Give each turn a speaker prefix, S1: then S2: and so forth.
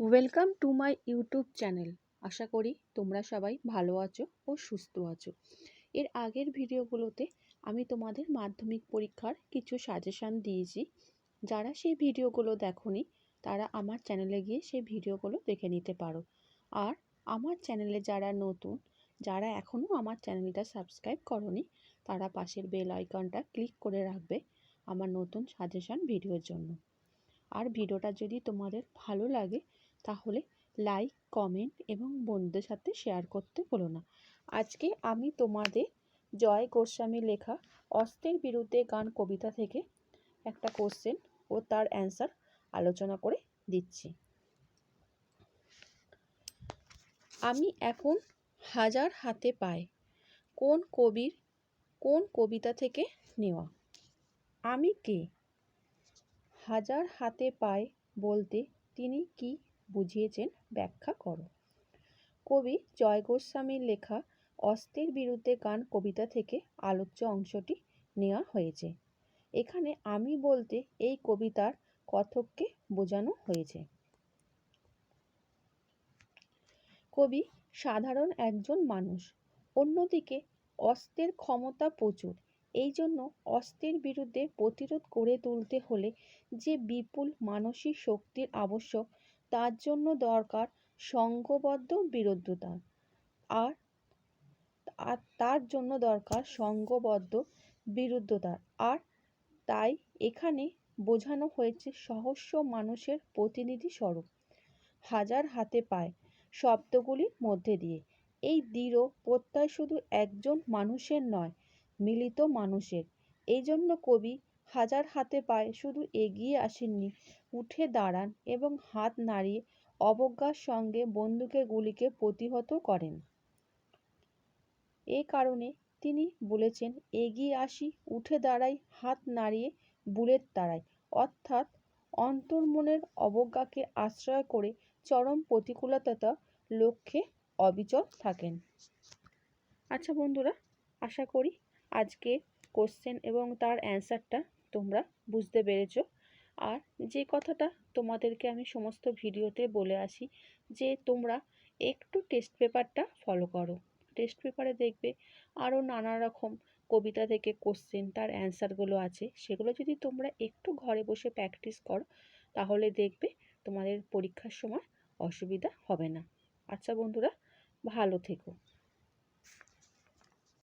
S1: Welcome to my YouTube channel আশা করি তোমরা সবাই ভালো আছো ও সুস্থ আছো। এর আগের ভিডিওগুলোতে আমি তোমাদের মাধ্যমিক পরীক্ষার কিছু সাজেশান দিয়েছি। যারা সেই ভিডিওগুলো দেখোনি, তারা আমার চ্যানেলে গিয়ে সেই ভিডিওগুলো দেখে নিতে পারো। আর আমার চ্যানেলে যারা নতুন, যারা এখনও আমার চ্যানেলটা সাবস্ক্রাইব করনি, তারা পাশের বেল আইকনটা ক্লিক করে রাখবে আমার নতুন সাজেশান ভিডিওর জন্য। আর ভিডিওটা যদি তোমাদের ভালো লাগে তাহলে লাইক কমেন্ট এবং বন্ধুদের সাথে শেয়ার করতে ভুলো না। আজকে আমি তোমাদের জয় গোস্বামী লেখা অস্ত্রের বিরুদ্ধে গান কবিতা থেকে একটা কোশ্চেন ও তার অ্যান্সার আলোচনা করে দিচ্ছি। আমি এখন হাজার হাতে পাই, কোন কবির, কোন কবিতা থেকে নেওয়া? আমি কে? হাজার হাতে পায় বলতে তিনি কি বুঝিয়েছেন, ব্যাখ্যা করো। কবি জয় গোস্বামীর লেখা অস্ত্রের বিরুদ্ধে গান কবিতা থেকে আলোচ্য অংশটি নেওয়া হয়েছে। এখানে আমি বলতে এই কবিতার কথককে বোঝানো হয়েছে। কবি সাধারণ একজন মানুষ, অন্যদিকে অস্ত্রের ক্ষমতা প্রচুর। এই জন্য অস্ত্রের বিরুদ্ধে প্রতিরোধ করে তুলতে হলে যে বিপুল মানসিক শক্তির আবশ্যক তার জন্য দরকার সংঘবদ্ধ বিরুদ্ধতা। আর আর তার জন্য দরকার সংঘবদ্ধ বিরুদ্ধতা। আর তাই এখানে বোঝানো হয়েছে সহস্র মানুষের প্রতিনিধি স্বরূপ। হাজার হাতে পায় শব্দগুলির মধ্যে দিয়ে। এই দৃঢ় প্রত্যয় শুধু একজন মানুষের নয়, মিলিত মানুষের। এই জন্য কবি হাজার হাতে পায়ে শুধু এগিয়ে আসেননি, উঠে দাঁড়ান এবং হাত নাড়িয়ে অবজ্ঞার সঙ্গে বন্দুকের গুলিকে প্রতিহত করেন। এ কারণে তিনি বলেছেন, এগিয়ে আসি, উঠে দাঁড়াই, হাত নাড়িয়ে বুলেট তাড়াই। অর্থাৎ অন্তর্মনের অবজ্ঞাকে আশ্রয় করে চরম প্রতিকূলতা লক্ষ্যে অবিচল থাকেন। আচ্ছা বন্ধুরা, আশা করি আজকে কোশ্চেন এবং তার অ্যান্সারটা তোমরা বুঝতে পেরেছ। আর যে কথাটা তোমাদেরকে আমি সমস্ত ভিডিওতে বলে আসি, যে তোমরা একটু টেস্ট পেপারটা ফলো করো। টেস্ট পেপারে দেখবে আরও নানা রকম কবিতা থেকে কোশ্চেন তার অ্যান্সারগুলো আছে। সেগুলো যদি তোমরা একটু ঘরে বসে প্র্যাকটিস করো, তাহলে দেখবে তোমাদের পরীক্ষার সময় অসুবিধা হবে না। আচ্ছা বন্ধুরা, ভালো থেকো।